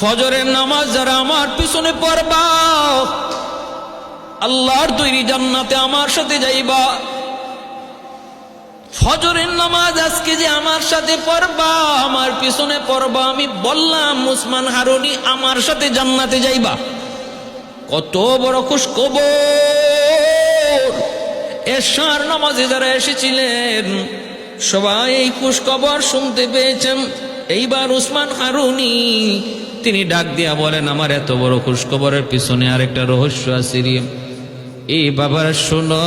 ফজরের নামাজ যারা আমার পিছনে পড়বা, আল্লাহর তৈরি জান্নাতে আমার সাথে যাইবা। ফজরের নামাজ আজকে যে আমার সাথে পড়বা, আমার পিছনে পড়বা, আমি বললাম, উসমান হারুনি আমার সাথে জান্নাতে যাইবা। কত বড় খুশ কবর এশার নামাজে যারা এসেছিলেন, সবাই এই খুশ খবর শুনতে পেয়েছেন। এইবার উসমান হারুনি তিনি ডাক দিয়া বলেন, আমার এত বড় খুশ খবরের পিছনে আরেকটা রহস্য আছে এই বাবার, শোনো,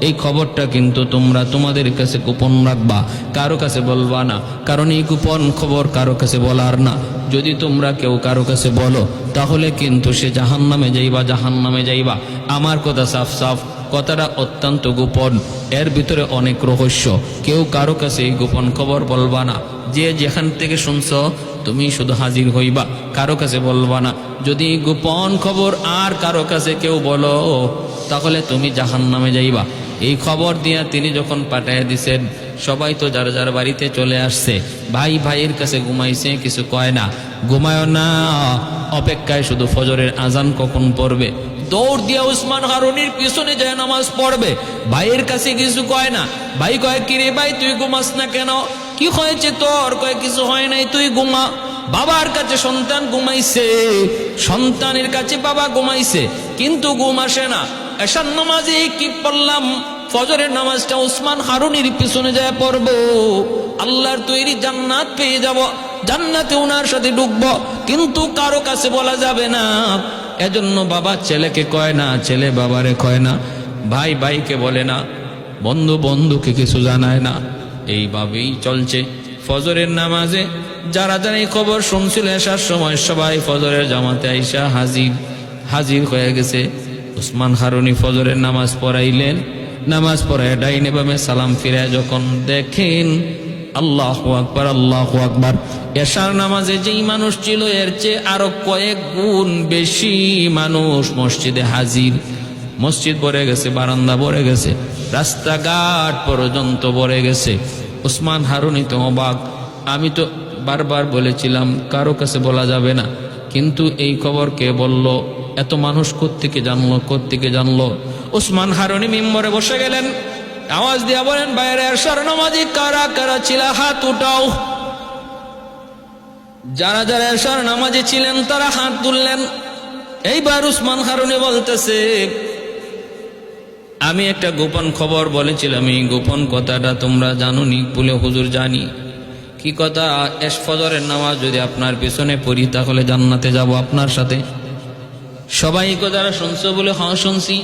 এই খবরটা কিন্তু তোমরা তোমাদের কাছে গোপন রাখবা, কারও কাছে বলবা না। কারণ এই গোপন খবর কারও কাছে বলার না। যদি তোমরা কেউ কারও কাছে বলো, তাহলে কিন্তু সে জাহান নামে যাইবা জাহান নামে যাইবা। আমার কথা সাফ সাফ, কথাটা অত্যন্ত গোপন। এর ভিতরে অনেক রহস্য। কেউ কারও কাছে এই গোপন খবর বলবা না। যে যেখান থেকে শুনছ তুমি শুধু হাজির হইবা, কারও কাছে বলবা না। যদি গোপন খবর আর কারও কাছে কেউ বলো, তাহলে তুমি জাহান নামে যাইবা। এই খবর দিয়া তিনি যখন পাঠাইয়া দিছেন, সবাই তো যার যার বাড়িতে চলে আসছে, ভাই ভাইয়ের কাছে ঘুমাইছে, কিছু কয় না। ঘুমায় না, অপেক্ষায় শুধু ফজরের আজান কখন পড়বে? দৌড় দিয়া উসমান হারুনির পিছনে যায় নামাজ পড়বে। ভাইয়ের কাছে কিছু কয় না। ভাই কয়, কিরে ভাই, তুই ঘুমাস না কেন? কি হয়েছে তোর? কয়, কিছু হয় নাই, তুই ঘুমা। বাবার কাছে সন্তান ঘুমাইছে। সন্তানের কাছে বাবা ঘুমাইছে, কিন্তু ঘুম আসে না। এসার নামাজে কি পড়লাম? ফজরের নামাজটা উসমান হারুনির পিছনে যায় পড়ব। আল্লাহর তৈরি জান্নাত পেয়ে যাব। জান্নাতে ওনার সাথে ঢুকবো। কিন্তু কারও কাছে বলা যাবে না। এজন্য বাবা ছেলেকে কয় না, ছেলে বাবারে কয় না। ভাই, ভাইকে বলে না। বন্ধু, বন্ধুকে কিছু জানায় না। এইভাবেই চলছে। ফজরের নামাজে যারা যারা এই খবর শুনছিল, আসার সময় সবাই ফজরের জামাতে আইসা হাজির। হাজির হয়ে গেছে। উসমান হারুনি ফজরের নামাজ পড়াইলেন। নামাজ পড়ায় ডাইনে বামে সালাম ফিরে যখন দেখেন আল্লাহ আকবার আল্লাহ আকবার। এশার নামাজে যেই মানুষ ছিল, এর চেয়ে আরও কয়েক গুণ বেশি মানুষ মসজিদে হাজির। মসজিদ ভরে গেছে, বারান্দা ভরে গেছে, রাস্তাঘাট পর্যন্ত ভরে গেছে। উসমান হারুনি তো অবাক। আমি তো বারবার বলেছিলাম, কারও কাছে বলা যাবে না। কিন্তু এই খবর কে বলল? এত মানুষ কোত্থেকে জানলো কোত্থেকে জানলো? উসমান হারুনি মিম্বরে বসে গেলেন। আওয়াজ দিয়া বলেন, বাইরে স্বর্ণমাজি কারা কারা ছিল? হাত উঠাও। যারা যারা এসার নামাজে ছিলেন, তারা হাত তুললেন। এইবার উসমান হারুনি বলতেছে আমি একটা গোপন খবর বলেছিলাম, এই গোপন কথাটা তোমরা জানুনি, বলে হুজুর জানি। কি কথা? এস ফজরের নামাজ যদি আপনার পেছনে পড়ি, তাহলে জান্নাতে যাব আপনার সাথে। সবাই কথাটা শুনছো বলে হ্যাঁ শুনছি।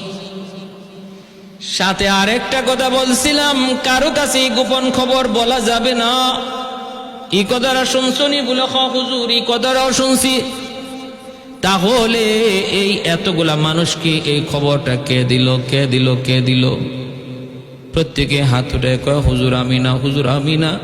সাথে আরেকটা কথা বলছিলাম, কারও কাছে গোপন খবর বলা যাবে না। ই কথাটা শুনছনি বলে হ হুজুর, এই কথাটাও শুনছি। তাহলে এই এতগুলা মানুষকে এই খবরটা কে দিল কে দিল কে দিল? প্রত্যেকে হাত উঠে কয়, হুজুর আমি না, হুজুর আমি না।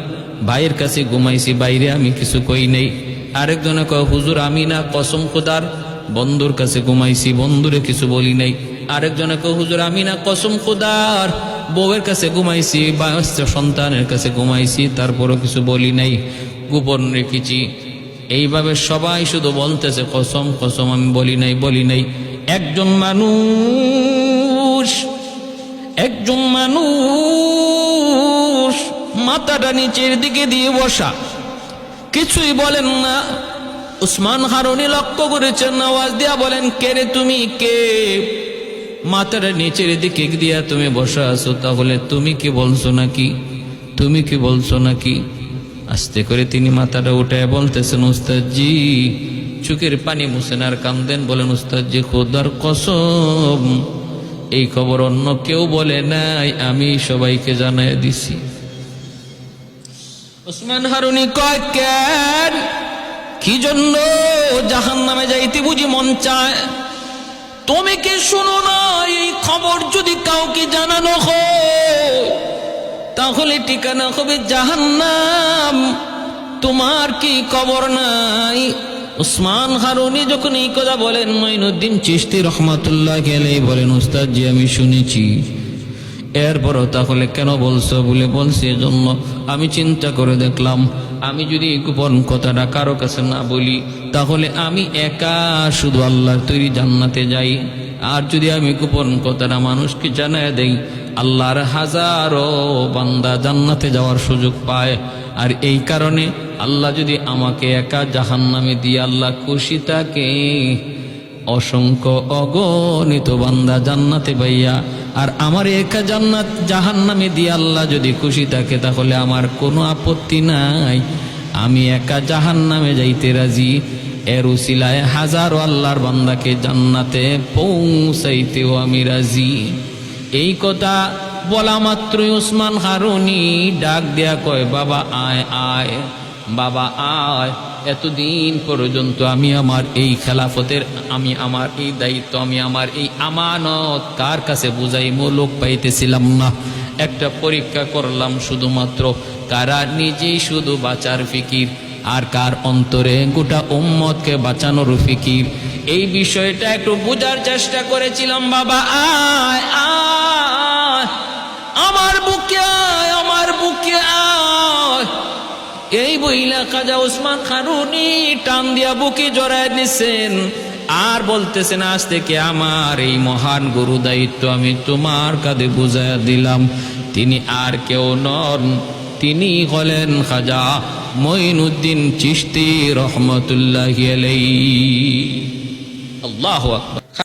ভাইয়ের কাছে ঘুমাইছি, বাইরে আমি কিছু কই নেই। আরেকজনে কয়, হুজুর আমি না, কসম খোদার, বন্ধুর কাছে ঘুমাইছি, বন্ধুরে কিছু বলি নাই। আরেকজনে কয়, হুজুর আমি না, কসম খোদার, বউয়ের কাছে ঘুমাইছি, বা সন্তানের কাছে ঘুমাইছি, তারপরও কিছু বলি নাই। গোপন রেখেছি এইভাবে সবাই শুধু বলতেছে, কসম কসম, আমি বলি নাই বলি নাই। একজন মানুষ একজন মানুষ মাথাটা নিচের দিকে দিয়ে বসা। কিছুই বলেন না। উসমান হারুনি লক্ষ্য করেছেন, আওয়াজ দিয়া বলেন, কে রে তুমি, কে? মাথাটা নিচের দিকে দিয়া তুমি বসা আছো, তাহলে তুমি কি বলছো নাকি? তুমি কি বলছো নাকি? আস্তে করে তিনি মাথাটা উঠে বলতেছেন, উস্তাদজি, চোখের পানি মুছেন আর কান্দেন, বলেন, উস্তাদজি, খোদার কসম, এই খবর অন্য কেউ বলে নাই, আমি সবাইকে জানাই দিছি। ওসমান হারুনি কয়, কেন? কি জন্য জাহান নামে যাইতে বুঝি মন চায়? তুমি কি শুনো না এই খবর যদি কাউকে জানানো হয়? তাহলে ঠিকানা হবে জাহান্নাম। তোমার কি খবর নাই? উসমান হারুনি যখন এই কথা বলেন, মঈনুদ্দিন চিস্তি রহমাতুল্লাহ গেলে বলেন উস্তাদ জি আমি শুনেছি। এরপরও তাহলে কেন বলছো বলে বলছি এজন্য আমি চিন্তা করে দেখলাম, আমি যদি গোপন কথাটা কারও কাছে না বলি, তাহলে আমি একা শুধু আল্লাহর তৈরি জান্নাতে যাই। আর যদি আমি গোপন কথাটা মানুষকে জানায় দেই, আল্লাহর হাজারো বান্দা জান্নাতে যাওয়ার সুযোগ পায়। আর এই কারণে আল্লাহ যদি আমাকে একা জাহান্নামে দিয়ে আল্লাহ খুশি থাকে, অসংখ্য অগণিত বান্দা জান্নাতে পাইয়া আর আমার একা জান্নাত জাহান্নামে দিয়ে আল্লাহ যদি খুশি থাকে, তাহলে আমার কোনো আপত্তি নাই। আমি একা জাহান্নামে যাইতে রাজি। এর উসিলায় হাজারো আল্লাহর বান্দাকে জান্নাতে পৌঁছাইতেও আমি রাজি। এই কথা বলা মাত্রই উসমান হারুনি ডাক দেয়া কয়, বাবা, আয় আয়, বাবা, আয়, এতদিন পর্যন্ত আমি আমার এই খেলাফতের, আমি আমার এই দায়িত্ব, আমি আমার এই আমানত কার কাছে বুঝাই? লোক পাইতেছিলাম না। একটা পরীক্ষা করলাম শুধুমাত্র কারা নিজেই শুধু বাঁচার ফিকির আর কার অন্তরে গোটা উম্মতকে বাঁচানোর ফিকির এই বিষয়টা একটু বোঝার চেষ্টা করেছিলাম, বাবা। আয় আমার বুকে আয়, আমার বুকে আয়। এই বইলা কাজা উসমান খারুনি টান দিয়া বুকে জড়ায় নিছেন আর বলতেছেন, আজ থেকে আমার এই মহান গুরু দায়িত্ব আমি তোমার কাঁধে বুঝাইয়া দিলাম। তিনি আর কেউ নন, তিনি হলেন খাজা মঈনুদ্দিন চিস্তি রহমতুল্লাহ আলাই আল্লাহ আকবার।